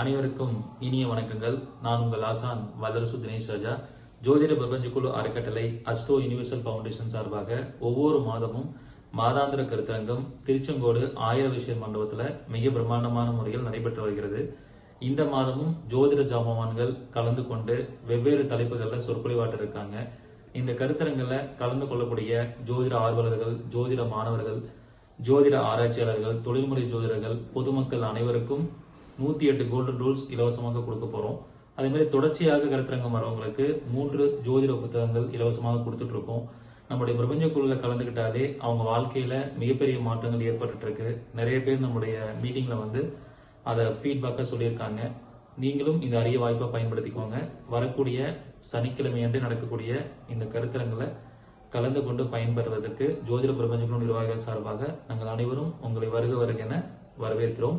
அனைவருக்கும் இனிய வணக்கங்கள். நான் உங்கள் ஆசான் வல்லரசு தினேஷ் ராஜா. ஜோதிட பிரபஞ்ச குழு அறக்கட்டளை அஸ்ட்ரோ யுனிவர்சல் ஃபவுண்டேஷன் சார்பாக ஒவ்வொரு மாதமும் மாதாந்திர கருத்தரங்கம் திருச்செங்கோடு ஆயிர விஷய மண்டபத்தில் மிக பிரம்மாண்டமான முறையில் நடைபெற்று வருகிறது. இந்த மாதமும் ஜோதிட ஜாமவான்கள் கலந்து கொண்டு வெவ்வேறு தலைப்புகளில் சொற்பொழிவாட்ட இருக்காங்க. இந்த கருத்தரங்கில் கலந்து கொள்ளக்கூடிய ஜோதிட ஆர்வலர்கள் ஜோதிட மாணவர்கள் ஜோதிட ஆராய்ச்சியாளர்கள் தொழில்முறை ஜோதிடர்கள் பொதுமக்கள் அனைவருக்கும் நூத்தி எட்டு கோல்டன் ரூல்ஸ் இலவசமாக கொடுக்க போறோம். அதே மாதிரி தொடர்ச்சியாக கருத்தரங்கம் வரவங்களுக்கு மூன்று ஜோதிட புத்தகங்கள் இலவசமாக கொடுத்துட்டு இருக்கோம். நம்முடைய பிரபஞ்ச குழுல கலந்துக்கிட்டாலே அவங்க வாழ்க்கையில மிகப்பெரிய மாற்றங்கள் ஏற்பட்டு இருக்கு. நிறைய பேர் நம்முடைய மீட்டிங்ல வந்து அதை ஃபீட்பேக்காக சொல்லியிருக்காங்க. நீங்களும் இந்த அரிய வாய்ப்பை பயன்படுத்திக்கோங்க. வரக்கூடிய சனிக்கிழமையன்று நடக்கக்கூடிய இந்த கருத்தரங்களை கலந்து கொண்டு பயன்பெறுவதற்கு ஜோதிட பிரபஞ்ச குழு நிர்வாகிகள் சார்பாக நாங்கள் அனைவரும் உங்களை வருக வருக என வரவேற்கிறோம்.